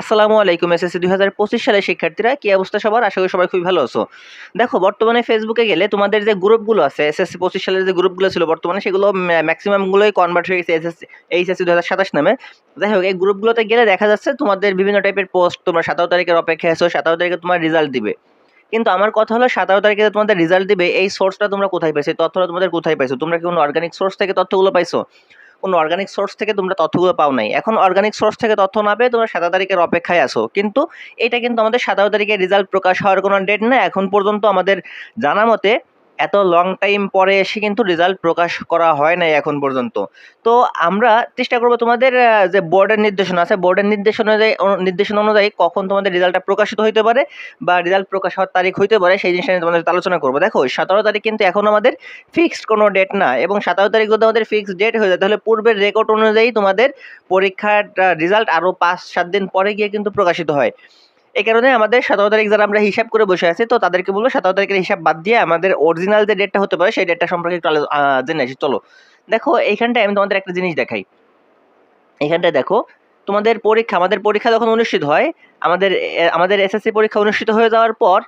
আসসালামু আলাইকুম, এসএসসি দুই হাজার পঁচিশ সালের শিক্ষার্থীরা, কি অবস্থা সবার? আশা করি সবাই খুবই ভালো আছো। দেখো, বর্তমানে ফেসবুকে গেলে তোমাদের যে গ্রুপগুলো আছে, এসএসসি পঁচিশ সালের যে গ্রুপগুলো ছিল, বর্তমানে সেগুলো ম্যাক্সিমামগুলোই কনভার্ট হয়ে গেছে এসএসসি, এইচএসসি দু হাজার সাতাশ নামে। যাই হোক, এই গ্রুপগুলোতে গেলে দেখা যাচ্ছে তোমাদের বিভিন্ন টাইপের পোস্ট তোমরা সাতারো তারিখের অপেক্ষায় আছো, সাতারো তারিখে তোমার রেজাল্ট দিবে। কিন্তু আমার কথা হলো, সাতারো তারিখে তোমাদের রেজাল্ট দিবে, এই সোর্সটা তোমরা কোথায় পাইছো? তথ্যটা তোমাদের কোথায় পাইছো? তোমরা কি কোনো অর্গানিক সোর্স থেকে তথ্যগুলো পাইছো? কোনো অর্গানিক সোর্স থেকে তোমরা তথ্যগুলো পাও নাই। এখন অর্গানিক সোর্স থেকে তথ্য না পেয়ে তোমরা সাতারো তারিখের অপেক্ষায় আসো কিন্তু এটা কিন্তু আমাদের সাতারো তারিখের রেজাল্ট প্রকাশ হওয়ার কোনো ডেট না এখন পর্যন্ত আমাদের জানা মতে এত লং টাইম পরে এসে কিন্তু রেজাল্ট প্রকাশ করা হয় নাই এখন পর্যন্ত। তো আমরা চেষ্টা করব তোমাদের যে বোর্ডের নির্দেশনা আছে বোর্ডের নির্দেশনা অনুযায়ী, অনু- নির্দেশনা অনুযায়ী কখন তোমাদের রেজাল্টটা প্রকাশিত হইতে পারে বা রেজাল্ট প্রকাশ হওয়ার তারিখ হইতে পারে, সেই জিনিসটা নিয়ে তোমাদের আলোচনা করব। দেখো, সতেরো তারিখ কিন্তু এখন আমাদের ফিক্সড কোনো ডেট না এবং সাতারো তারিখ যদি আমাদের ফিক্সড ডেট হয়ে যায়, তাহলে পূর্বের রেকর্ড অনুযায়ী তোমাদের পরীক্ষার রেজাল্ট আরও পাঁচ, সাত দিন পরে গিয়ে কিন্তু প্রকাশিত হয়। এই কারণে আমাদের সতেরো তারিখ যারা আমরা হিসাব করে বসে আছি, তো তাদেরকে বলব সতেরো তারিখের হিসাব বাদ দিয়ে আমাদের অরিজিনাল যে ডেটটা হতে পারে, সেই ডেটটা সম্পর্কে একটু জেনে আসি। চলো। দেখো, এইখানটায় আমি তোমাদের একটা জিনিস দেখাই। এইখানটায় দেখো, তোমাদের পরীক্ষা, আমাদের পরীক্ষা যখন অনুষ্ঠিত হয়, আমাদের আমাদের এসএসসি পরীক্ষা অনুষ্ঠিত হয়ে যাওয়ার পর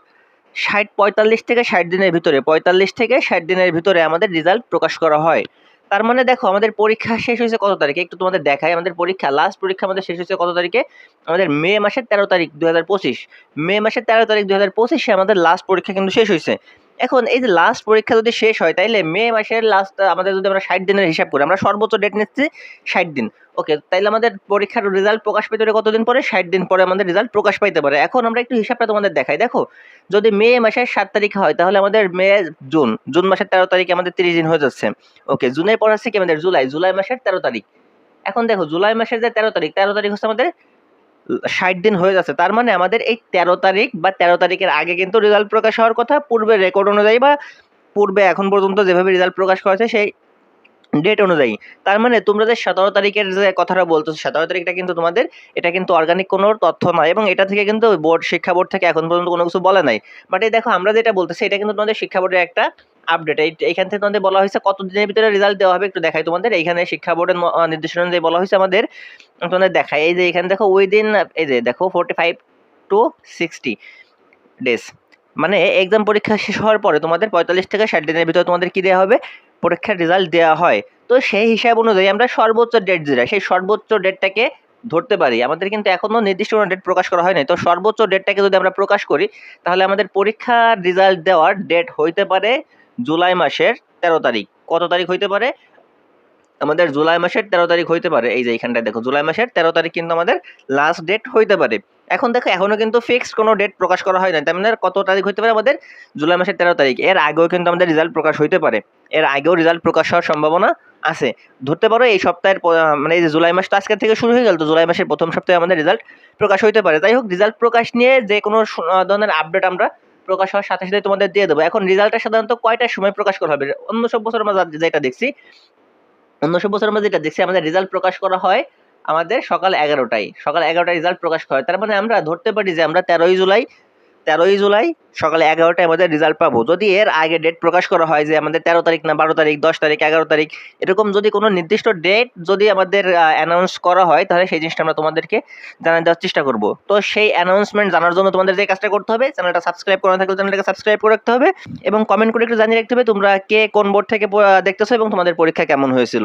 ষাট পঁয়তাল্লিশ থেকে ষাট দিনের ভিতরে, পঁয়তাল্লিশ থেকে ষাট দিনের ভিতরে আমাদের রেজাল্ট প্রকাশ করা হয়। তার মানে দেখো, আমাদের পরীক্ষা শেষ হয়েছে কত তারিখে? একটু তোমাদের দেখাই। আমাদের পরীক্ষা লাস্ট পরীক্ষা আমাদের শেষ হয়েছে কত তারিখে? আমাদের মে মাসের তেরো তারিখ দু হাজার পঁচিশ। মে মাসের তেরো তারিখ দু হাজার পঁচিশে আমাদের লাস্ট পরীক্ষা কিন্তু শেষ হয়েছে। এখন এই যে লাস্ট পরীক্ষা যদি শেষ হয়, তাইলে মে মাসের লাস্ট আমাদের যদি আমরা ষাট দিনের হিসাব করি, আমরা সর্বোচ্চ ডেট নিচ্ছি ষাট দিন। ওকে তাইলে আমাদের পরীক্ষার রেজাল্ট প্রকাশ পেতে পারে কতদিন পরে? ষাট দিন পরে আমাদের রেজাল্ট প্রকাশ পাইতে পারে। এখন আমরা একটু হিসাবটা তোমাদের দেখাই। দেখো, যদি মে মাসের সাত তারিখে হয়, তাহলে আমাদের মে, জুন জুন মাসের তেরো তারিখে আমাদের তিরিশ দিন হয়ে যাচ্ছে। ওকে জুনের পর হচ্ছে কি আমাদের জুলাই জুলাই মাসের তেরো তারিখ। এখন দেখো, জুলাই মাসের যে তেরো তারিখ তেরো তারিখ হচ্ছে আমাদের ষাট দিন হয়ে যাচ্ছে। তার মানে আমাদের এই তেরো তারিখ বা তেরো তারিখের আগে কিন্তু রেজাল্ট প্রকাশ হওয়ার কথা। পূর্বে রেকর্ড অনুযায়ী বা পূর্বে এখন পর্যন্ত যেভাবে রেজাল্ট প্রকাশ করা হয়েছে, সেই ডেট অনুযায়ী। তার মানে তোমরা যে সতেরো তারিখের যে কথাটা বলতো সতেরো তারিখটা কিন্তু তোমাদের, এটা কিন্তু অর্গানিক কোনো তথ্য নয় এবং এটা থেকে কিন্তু বোর্ড, শিক্ষা বোর্ড থেকে এখন পর্যন্ত কোনো কিছু বলে নাই। বাট এই দেখো, আমরা যেটা বলতেছি, এটা কিন্তু তোমাদের শিক্ষা বোর্ডের একটা আপডেট এইখান থেকে তোমাদের বলা হয়েছে কত দিনের ভিতরে রেজাল্ট দেওয়া হবে একটু দেখাই তোমাদের। এইখানে শিক্ষা বোর্ডের নির্দেশনা অনুযায়ী বলা হয়েছে আমাদের, তোমাদের দেখায় এই যে এখানে দেখো উইদিন এই যে দেখো forty five two sixty days মানে এক্সাম পরীক্ষা শেষ হওয়ার পরে তোমাদের পঁয়তাল্লিশ থেকে ষাট দিনের ভিতরে তোমাদের কী দেওয়া হবে? পরীক্ষার রেজাল্ট দেওয়া হয়, তো সেই হিসাব অনুযায়ী আমরা সর্বোচ্চ ডেট যেটা, সেই সর্বোচ্চ ডেটটাকে ধরতে পারি। আমাদের কিন্তু এখনও নির্দিষ্ট কোনো ডেট প্রকাশ করা হয়নি। তো সর্বোচ্চ ডেটটাকে যদি আমরা প্রকাশ করি, তাহলে আমাদের পরীক্ষার রেজাল্ট দেওয়ার ডেট হইতে পারে জুলাই মাসের তেরো তারিখ। কত তারিখ হইতে পারে? আমাদের জুলাই মাসের তেরো তারিখ হইতে পারে। এই যে এইখানটায় দেখো, জুলাই মাসের তেরো তারিখ কিন্তু আমাদের লাস্ট ডেট হইতে পারে। এখন দেখো, এখনও কিন্তু ফিক্সড কোনো ডেট প্রকাশ করা হয় না তার মানে কত তারিখ হতে পারে আমাদের? জুলাই মাসের তেরো তারিখ। এর আগেও কিন্তু আমাদের রেজাল্ট প্রকাশ হইতে পারে। এর আগেও রেজাল্ট প্রকাশ হওয়ার সম্ভাবনা আছে। ধরতে পারো, এই সপ্তাহের মানে এই যে জুলাই মাস তো আজকের থেকে শুরু হয়ে গেল, তো জুলাই মাসের প্রথম সপ্তাহে আমাদের রেজাল্ট প্রকাশ হইতে পারে। যাই হোক রেজাল্ট প্রকাশ নিয়ে যে কোনো ধরনের আপডেট আমরা প্রকাশ হওয়ার সাথে সাথে তোমাদের দিয়ে দেবো। এখন রেজাল্টটা সাধারণত কয়টার সময় প্রকাশ করা হবে? অন্য সব বছর আমরা যেটা দেখছি, অন্য সব বছর আমরা যেটা দেখছি, আমাদের রেজাল্ট প্রকাশ করা হয় আমাদের সকাল এগারোটায়। সকাল এগারোটায় রেজাল্ট প্রকাশ করা। তার মানে আমরা ধরতে পারি যে আমরা তেরোই জুলাই তেরোই জুলাই সকালে এগারোটায় আমাদের রেজাল্ট পাবো। যদি এর আগে ডেট প্রকাশ করা হয় যে আমাদের তেরো তারিখ না বারো তারিখ, দশ তারিখ, এগারো তারিখ, এরকম যদি কোনো নির্দিষ্ট ডেট যদি আমাদের অ্যানাউন্স করা হয়, তাহলে সেই জিনিসটা আমরা তোমাদেরকে জানিয়ে দেওয়ার চেষ্টা করব। তো সেই অ্যানাউন্সমেন্ট জানার জন্য তোমাদের যে কাজটা করতে হবে, চ্যানেলটা সাবস্ক্রাইব করা থাকলে চ্যানেলটাকে সাবস্ক্রাইব করে রাখতে হবে এবং কমেন্ট করে একটু জানিয়ে রাখতে হবে তোমরা কে কোন বোর্ড থেকে দেখতেছো এবং তোমাদের পরীক্ষা কেমন হয়েছিল।